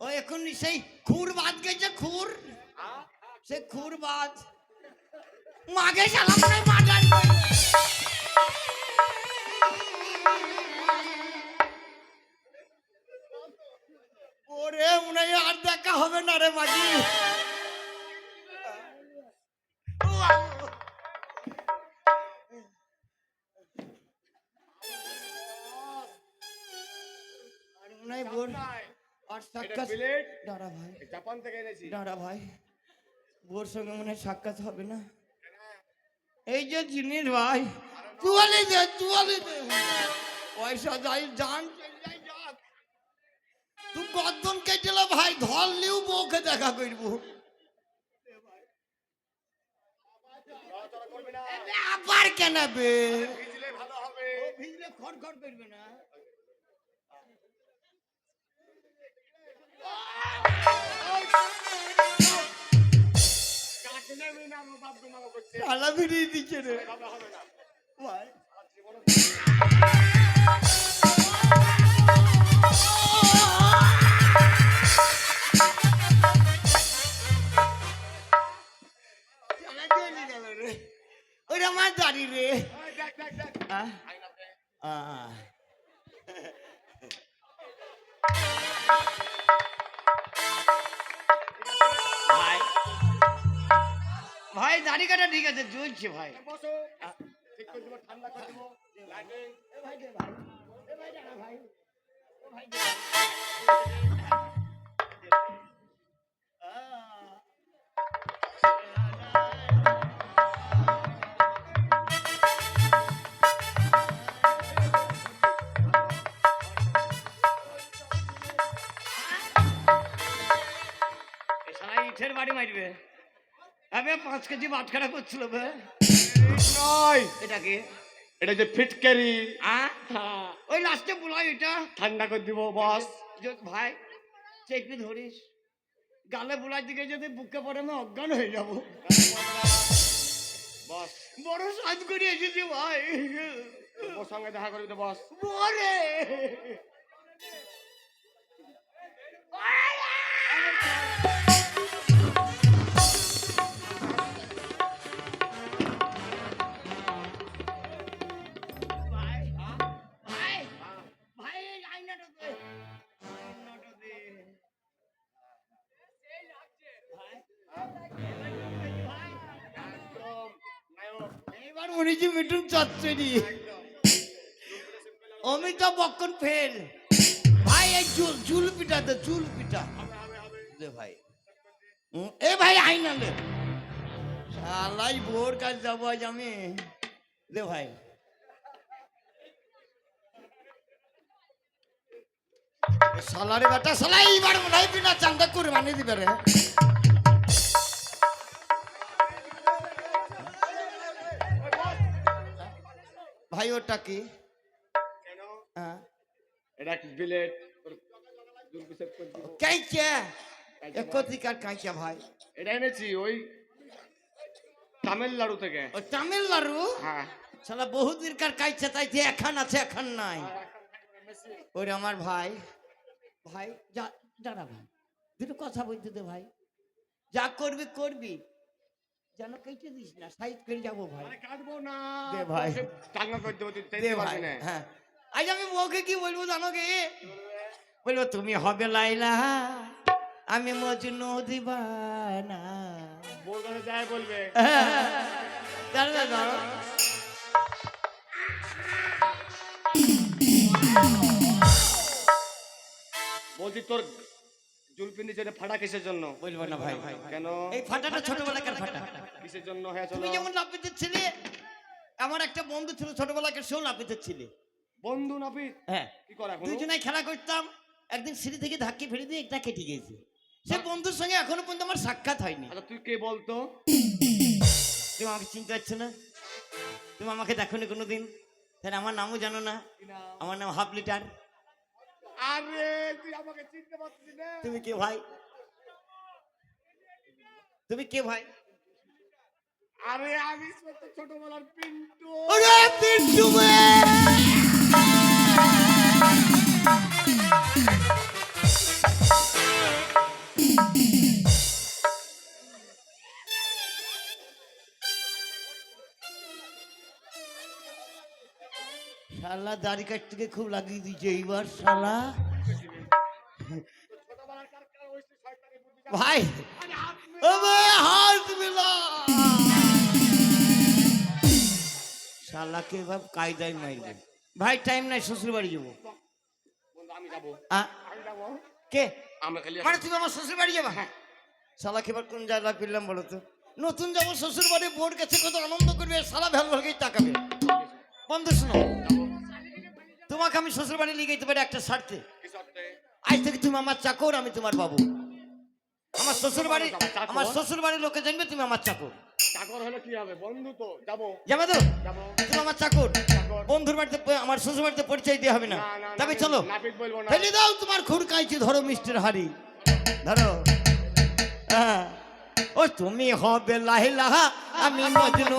ও, এখন সেই খুর বাদ গেছে, খুর। সে খুর বাদ। মাগে সালাম নাই মাদান ওরে মনে আর দেখা হবে না রে মাগি। সাক্ষাৎ দাঁড়া ভাই। জাপান থেকে এনেছি। দাঁড়া ভাই। বোর সঙ্গে মনে সাক্ষাৎ হবে না। এই যে জিনিস ভাই চুয়ালি দে চুয়ালি দে পয়সা যাই জান তুই গদ্দন কেটেল ভাই ধরলিও বউকে দেখা করব। আবার কেন বে? ভিজলে ভালো হবে। ভিজলে খড় খড় করবে না। শালা ভিড়িয়ে দিচ্ছে রে ভাই ওরে আমার দাড়ি রে আহ। ভাই দাড়ি কাটা ঠিক আছে চলছে ভাই। ঠান্ডা পাঁচ কেজি বাটখারা করছিল বে? নয়। এটা কি এটা যে ফিটকারি আ? ওই লাস্টে বলাই এটা। ঠান্ডা করে দিব বস। ভাই চেপে ধরিস। গালে বুলাই দিকে যদি বুকে পড়ে আমি অজ্ঞান হয়ে যাব। বস। বড় সাজ করে এসেছি ভাই। ওর সঙ্গে দেখা করবি তো বস। বরে হচ্ছে মিঠুন চচ্চড়ি। অমিতাভ বচ্চন ফেল ভাই, এই চুল চুল পিঠা দে চুল পিঠা দে ভাই। এ ভাই আইনা লে। শালাই ভোর কাজ যাব আজ আমি। দে ভাই। এ শালারে বেটা শালা এইবার মনে হয় বিনা চান্দা করে বানিয়ে দিবে রে। ভাই ওটা কি? কেন? এটা বিলেট? কাইচা! কাইচা ভাই। এটা এনেছি ওই তামিলনাড়ু থেকে। ও তামিলনাড়ু? হ্যাঁ। শালা তাইতে এখন আছে এখন নাই। ওরে আমার ভাই। ভাই যা দাঁড়া ভাই। দুটো কথা বলতে দে ভাই। যা করবি করবি। যেন কেটে দিস না সাইড করে যাব ভাই। কাটবো না। দে ভাই। টাঙ্গা করে দেবো তুই দে ভাই না। হ্যাঁ। আজ আমি বউকে কি বলব জানো কি? বলব তুমি হবে লাইলা আমি মজনু দিবানা। কাছে যাই বলবে। দাঁড়া দাঁড়া দাঁড়া। বলছি তোর জুলপি নিচে ফাটা কিসের জন্য? বলব না ভাই ভাই কেন? এই ফাটাটা ছোটবেলাকার ফাটা। কিসের জন্য? হয়েছিল তুমি যেমন লাপিতের ছেলে আমার একটা বন্ধু ছিল ছোটবেলাকার সেও লাপিতের ছেলে। বন্ধু নাপিত? হ্যাঁ। কি করে এখন? দুজনে খেলা করতাম। একদিন সিঁড়ি থেকে ধাক্কে ফেলে দিয়ে একটা কেটে গেছে সে বন্ধুর সঙ্গে এখনও পর্যন্ত আমার সাক্ষাৎ হয়নি। আচ্ছা তুই কে বলতো? তুমি আমাকে চিনতে পারছ না? তুমি আমাকে দেখো না কোনোদিন? তাহলে আমার নামও জানো না। আমার নাম হাফ লিটার। আরে তুই আমাকে চিনতে পারছিস না। তুমি কে ভাই? তুমি কে ভাই? আরে আমি ছোটবেলার পিন্টু। ওরে পিন্টু মে শালা দাড়ি কাটতে খুব লাগিয়ে দিয়েছে এইবার শালা। ভাই হাত মিলা। শালাকে এবার কায়দায় মারবে। ভাই টাইম নাই শ্বশুর বাড়ি যাব। কে? মানে তুমি আমার শ্বশুর বাড়ি যাবা? শালাকে এবার কোন জায়গা করলাম বলো তো? নতুন যাব শ্বশুর বাড়ি বোর কাছে কত আনন্দ করবে শালা ভ্যাল ভালকেই তাকাবে। বন্ধু শোনো। তোমাকে আমি শ্বশুর বাড়ি নিয়ে যেতে পারি একটা স্বার্থে? আজ থেকে তুমি আমার চাকর আমি তোমার বাবু। আমার শ্বশুর বাড়ি আমার শ্বশুর বাড়ির লোকে জানবে তুমি আমার চাকর। চাকর হলে কি হবে? বন্ধু তো যাব। যাবে তো? তুমি আমার চাকর। বন্ধুর বাড়িতে আমার শ্বশুর বাড়িতে পরিচয় দিয়ে হবে না। তবে চলো। ফেলে দাও তোমার খুর কাঁচি ধরো মিষ্টির হাড়ি। ধরো। হ্যাঁ। ও তুমি হবে লাহে লাহা আমি মজনু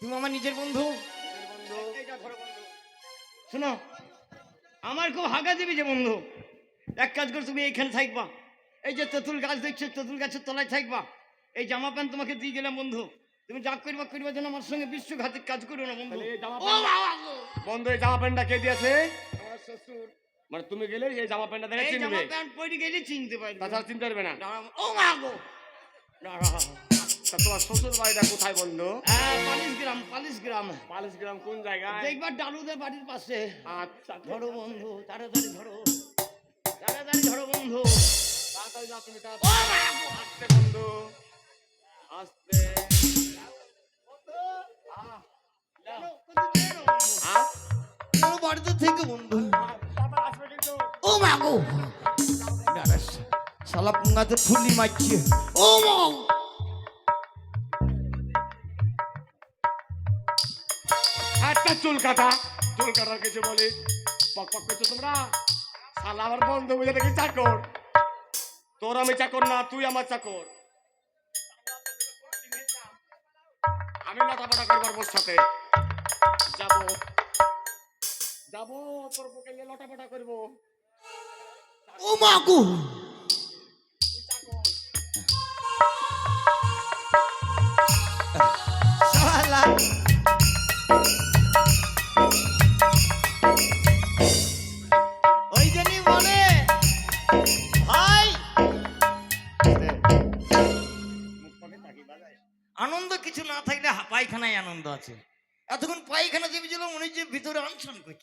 তুমি আমার নিজের বন্ধু? শোনো আমার খুব হাগা দিবি যে বন্ধু। এক কাজ করে তুমি এইখানে থাকবা। এই যে তেঁতুল গাছ দেখছ তেঁতুল গাছের তলায় থাকবা। এই জামা প্যান্ট তোমাকে দিয়ে গেলাম বন্ধু। তুমি যা করবা করবা যেন আমার সঙ্গে বিশ্বঘাতের কাজ করো না বন্ধু। এই জামা প্যান্ট- বন্ধু। এই জামা প্যান্টটা কে দিয়েছে? আমার শ্বশুর। মানে তুমি গেলে এই জামা প্যান্টটা দেখে এই চিনবে। জামা প্যান্ট পরে গেলে চিনতে পারবে। তাছাড়া চিনতে পারবে না। ও মা গো। তোমার শ্বশুর বাড়িটা কোথায় বন্ধু? হ্যাঁ, পালিশ গ্রাম পালিশ গ্রাম পালিশ গ্রাম কোন জায়গায়? দেখবার ডালুদের বাড়ির পাশে। আচ্ছা ধরো বন্ধু তাড়াতাড়ি ধরো। তাড়াতাড়ি ধরো বন্ধু। তাড়াতাড়ি যাও তুমি! আস্তে বন্ধু। আস্তে। চলো বাড়িতে থেকে বন্ধু। আসবে ও মা গো। শালা পুঙ্গাতে ফুলি মারছে। ও মা চুল কাটা, চুল কাটার কিছু বলি। পক পক করছ তোমরা? শালা আমার বন্ধু বুঝে দেখি চাকর? তোর আমি চাকর না, তুই আমার চাকর। আমি লটাপটা করবার ওর সাথে। যাব। যাব, তোর বুকে লটাপটা করব। ও মা গো!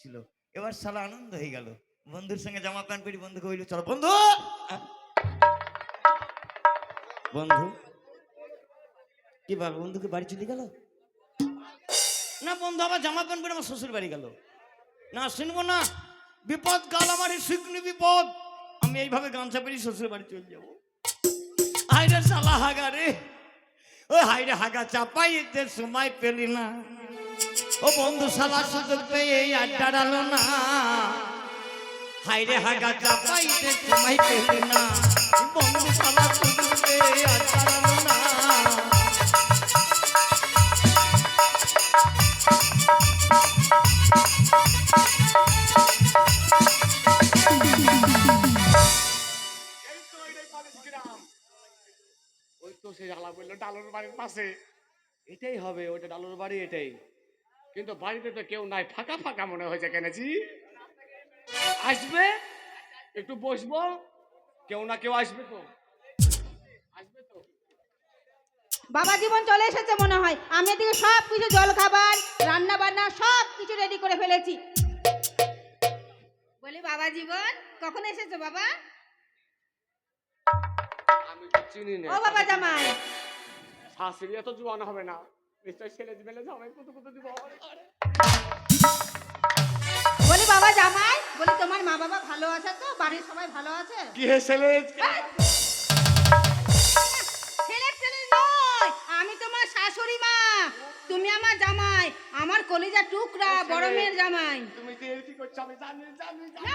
করছিল এবার সালা আনন্দ হয়ে গেল। বন্ধুর সঙ্গে জামা প্যান্ট পরি বন্ধুকে বলল চলো, বন্ধু! বন্ধু, কি বল বন্ধুকে বাড়ি চলে গেল? না, বন্ধু আবার জামা প্যান্ট পরে আমার শ্বশুর বাড়ি গেল। না, শুনব না। বিপদ, কাল আমার শুকনি বিপদ। আমি এইভাবে গামছা পেরি শ্বশুর বাড়ি চলে যাব। হাইরে সালা হাগা রে। ও হাইরে হাগা চাপাইতে সময় পেলি না। ও বন্ধু সালা সুযোগ পেয়ে আড্ডা ডালো না। হাইরে হাগা চাপাইতে সময় পেলি না। বন্ধু সালা সুযোগ পেয়ে আড্ডা ডালো না। তো সেই আলা বলল, ডালুর বাড়ির পাশে। এটাই হবে ওটা ডালুর বাড়ি, এটাই। কিন্তু বাড়িতে তো কেউ নাই ফাঁকা ফাঁকা মনে হয়েছে কেনেছি আসবে? একটু বসবো? কেউ না কেউ আসবে তো। আসবে তো। বাবা জীবন চলে এসেছে মনে হয়। আমি এদিকে সব কিছু জল খাবার রান্না বান্না সব কিছু রেডি করে ফেলেছি। বলি বাবা জীবন কখন এসেছ বাবা? আমি তো চিনি না। ও বাবা জামাই। শাশুড়ি এত জোয়ান হবে না। নিশ্চয় ছেলে মেলে জামাই কত কত দিব বলি বাবা জামাই বলি তোমার মা বাবা ভালো আছে তো বাড়ির সবাই ভালো আছে কি হে ছেলে ছেলে ছেলে নয় আমি তোমার শাশুড়ি মা তুমি আমার জামাই আমার কলিজা টুকরা বড় মেয়ের জামাই তুমি যে কি করছ আমি জানি জানি জানি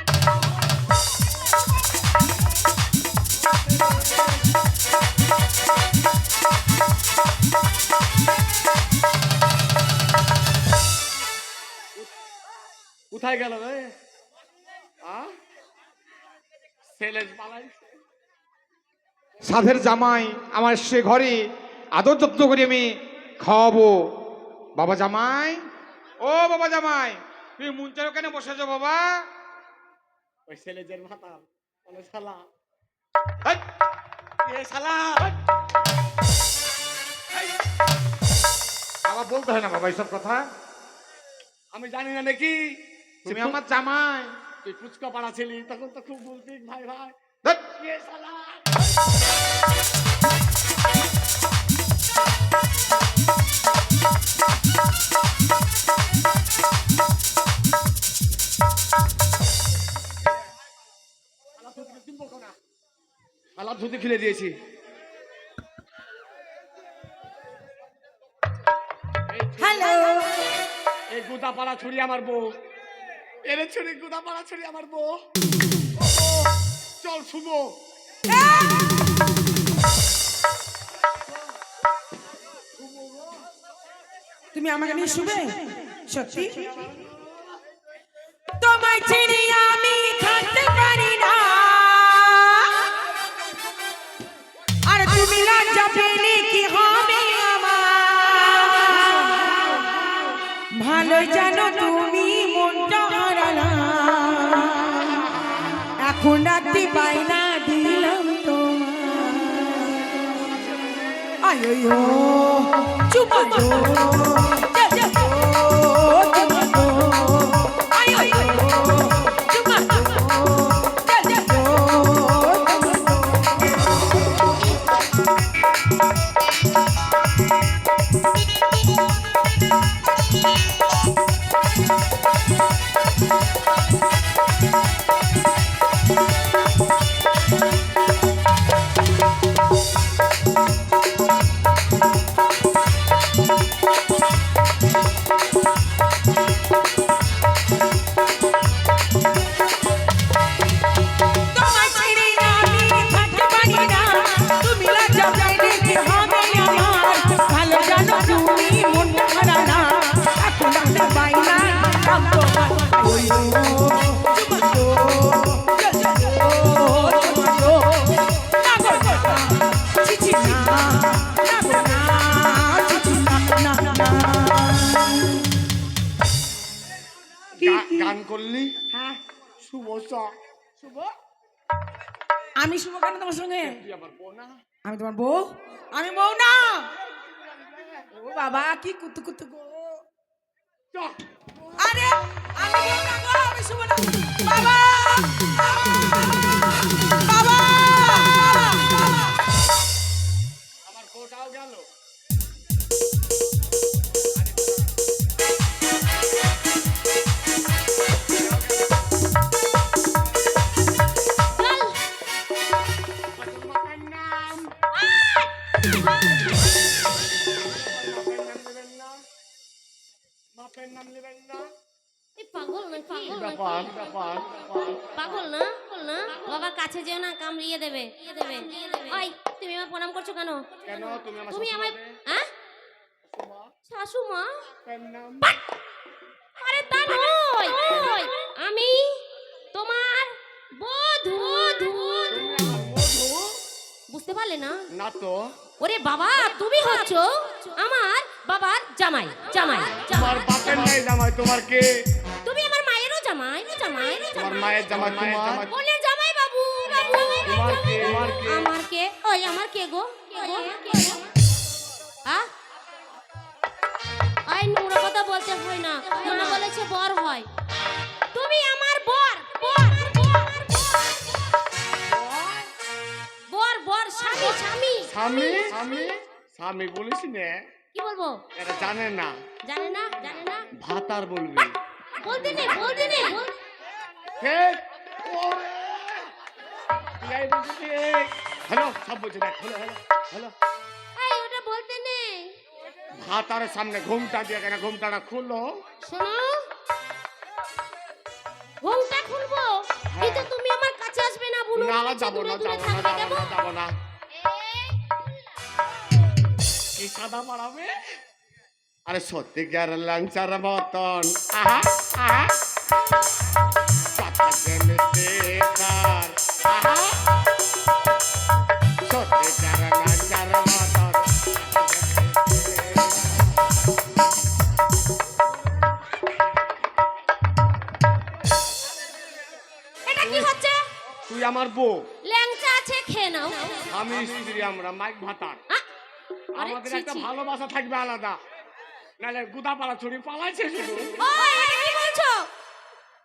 কোথায় গেল রে? সাধের জামাই আমার সে ঘরে আদর যত্ন করে আমি খাওয়াবো। বাবা জামাই ও বাবা জামাই তুমি মুঞ্চার কেন বসেছো বাবা? ওই ছেলে যে শালা। শালা! বাবা বলতে হয় না বাবা এইসব কথা। আমি জানি না নাকি। তুমি আমার জামাই। তুই ফুচকা পাড়া ছিলি তখন তো খুব বলতি ভাই ভাই আলাপ ধুতি খুলে দিয়েছি। হ্যালো এই গুদা পাড়া ছুরি আমার বউ। এরে ছুরি গুদা পাড়া ছুরি আমার বউ। চল শুভ তুমি আমাকে নিয়ে শুবে? সত্যি? তোমায় ছেড়ে আমি থাকতে পারি না। আর তুমি লজ্জা পেলে কি হবে আমার? ভালো জানো তুমি রাত্রি বাইনা দিলাম তোমার আয়ো চুপ গান করলি? হ্যাঁ। শুভ আমি শুভ কেন তোমার সঙ্গে? আমি তোমার বউ? আমি বউ না! ও বাবা কি কুতু কুতু গো আরে আমি শুভ না। বাবা। বাবা পারলে না? না তো। ওরে বাবা তুমি হচ্ছ আমার বাবার জামাই জামাই তোমার বাপের নাই জামাই তোমার কে? তুমি আমার মায়েরও জামাই জামাই তোমার মায়ের জামাই তোমার বোনের জামাই। বাবু বাবু তোমার কে আমার কে? ওই আমার কে গো? কে গো? কে আই নোংরা কথা বলতে হয় না। মনে বলেছে বর হয়। স্বামী? স্বামী বলিস নে। কি বলব? এটা জানে না। জানে না? জানে না? ভাতার বলবি। বলতে নেই বলতে ওরে! এই বলছি হ্যালো সব বলছে দেখ হ্যালো হ্যালো হ্যালো এই ওটা বলতে নেই। ভাতার সামনে ঘুমটা দিয়ে কেন? ঘুমটাটা খুললো। শোনো। ঘুমটা খুলবো। কিন্তু তুমি আমার কাছে আসবে না বুনু। না যাব না যাব না যাব না। কেমন? যাব না কি সাদা বাড়াবে আরে সত্যিকার লাঞ্চার মতন? আহা আহা। আহা। সত্যিকার লাঞ্চার মতন? এটা কি হচ্ছে? তুই আমার বউ। ল্যাংচা আছে খেয়ে নাও। আমি স্ত্রী আমরা মাইক ভাতার। আমাদের একটা। ভালোবাসা থাকবে আলাদা। নাহলে গুদা পালা ছড়ি পালাইছে শুধু। এটা কি বলছো?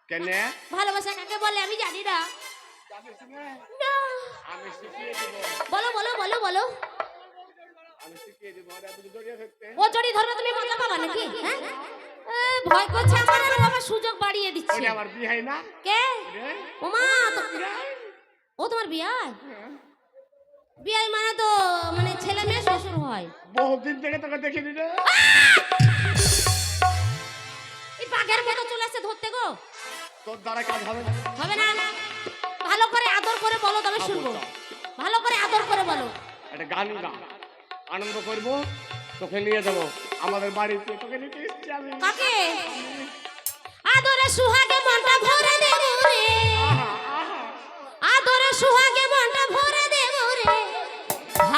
কেনে? ভালোবাসা কাকে বলে? আমি জানি না। না? আমি শিখিয়ে দিব। বলো বলো বলো বলো। আমি শিখিয়ে দিব। ওরা বুঝে জড়িয়ে থাকতে। ও ধরবে তুমি মজা পাবা নাকি? হ্যাঁ? ভয় করছে আমার আর সুযোগ বাড়িয়ে দিচ্ছে। ওটা আমার বিয়ে না? কে? রে? ওমা তো ও তোমার বিয়ায় বিয়ায় মানে তো মানে ছেলে মেয়ে শ্বশুর হয়। বহুদিন থেকে তোকে দেখিনি রে। এই বাঘের মতো চলে আসছে ধরতে গো। তোর দ্বারা কাজ হবে না। হবে না। ভালো করে আদর করে বলো তবে শুনব। ভালো করে আদর করে বলো। একটা গান গা। আনন্দ করব তোকে নিয়ে যাব। আমাদের বাড়িতে তোকে নিতে এসছি আমি। কাকে? আদরে সুহাগে মনটা ভরে দেব। আদরে সুহাগে মনটা ভরে